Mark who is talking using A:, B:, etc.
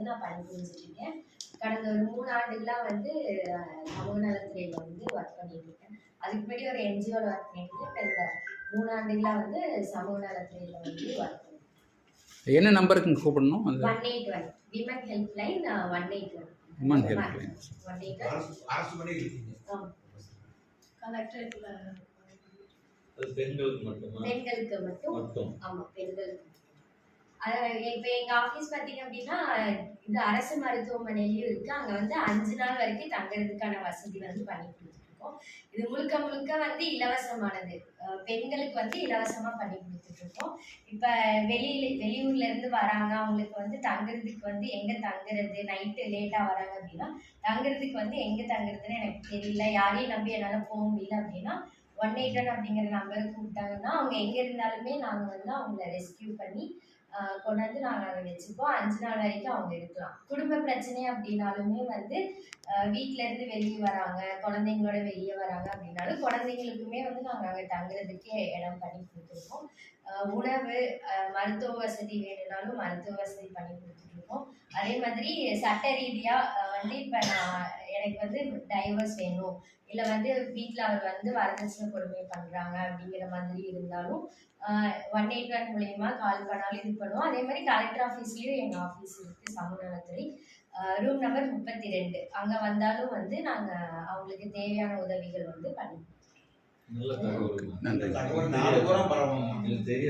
A: வந்து நான் பண்ணி புரிஞ்சுட்டு இருக்கேன் கடந்த ஒரு மூணு ஆண்டுகளாக வந்து சமூக நலத்துறையில் வந்து ஒர்க் பண்ணிட்டு இருக்கேன். அதுக்கு முன்னாடி ஒரு என்ஜிஓவில் ஒர்க் பண்ணிட்டு இருக்கேன். இந்த மூணு ஆண்டுகளாக வந்து சமூக நலத்துறையில் வந்து ஒர்க்
B: என்ன நம்பருக்கு கூப்பிடணும்?
A: One eight one women helpline one eight one
B: woman helpline
A: one eight one ஆமாம்
C: அது பெண்களுக்கு மட்டுமா?
A: பெண்களுக்கு மட்டும்.
C: மட்டும்.
A: ஆமா பெண்களுக்கு இப்போ எங்க ஆபீஸ் பாத்தீங்க அப்படின்னா இது அரசு மருத்துவமனையிலயும் இருக்கு. அங்க வந்து அஞ்சு நாள் வரைக்கும் தங்குறதுக்கான வசதி வந்து பண்ணி கொடுத்துருக்கோம் இது முழுக்க முழுக்க வந்து இலவசமானது. பெண்களுக்கு வந்து இலவசமா பண்ணி கொடுத்துட்டு இருக்கோம் இப்ப வெளியில வெளியூர்ல இருந்து வராங்க. அவங்களுக்கு வந்து தங்குறதுக்கு வந்து எங்க தங்குறது? நைட்டு லேட்டா வராங்க அப்படின்னா தங்குறதுக்கு வந்து எங்க தங்குறதுன்னு எனக்கு தெரியல. யாரையும் நம்பி என்னால போக முடியல அப்படின்னா ஒன் எயிட் ஒன் அப்படிங்கிற நம்பருக்கு கூப்பிட்டாங்கன்னா அவங்க எங்கே இருந்தாலுமே நாங்கள் வந்து அவங்கள ரெஸ்கியூ பண்ணி கொண்டாந்து நாங்கள் அதை வச்சுப்போம் அஞ்சு நாள் வரைக்கும் அவங்க இருக்கலாம். குடும்ப பிரச்சனை அப்படின்னாலுமே வந்து வீட்டிலேருந்து இருந்து வெளியே வராங்க குழந்தைங்களோட வெளியே வராங்க அப்படின்னாலும் குழந்தைங்களுக்குமே வந்து நாங்கள் அங்கே தங்குறதுக்கே இடம் பண்ணி கொடுத்துருக்கோம். உணவு மருத்துவ வசதி வேணும்னாலும் மருத்துவ வசதி பண்ணி கொடுத்துட்ருக்கோம் அதே மாதிரி சட்ட ரீதியாக வந்து இப்போ நான் எனக்கு வந்து டைவர்ஸ் வேணும். இல்லை வந்து வீட்டில் அவர் வந்து வரதட்சணை கொடுமை பண்ணுறாங்க அப்படிங்கிற மாதிரி இருந்தாலும் ஒன் எயிட் ஒன் மூலயமா கால் பண்ணாலும் இது பண்ணுவோம். அதே மாதிரி கலெக்டர் ஆஃபீஸ்லேயும் எங்கள் ஆஃபீஸ் இருக்குது சமூக நலத்துறை ரூம் நம்பர் முப்பத்தி ரெண்டு அங்கே வந்தாலும் வந்து நாங்கள் அவங்களுக்கு தேவையான உதவிகள் வந்து பண்ணி
C: நல்ல தகவல்.
B: நன்றி.
D: தகவல் நாலு பரவணும்?
C: எனக்கு தெரியும்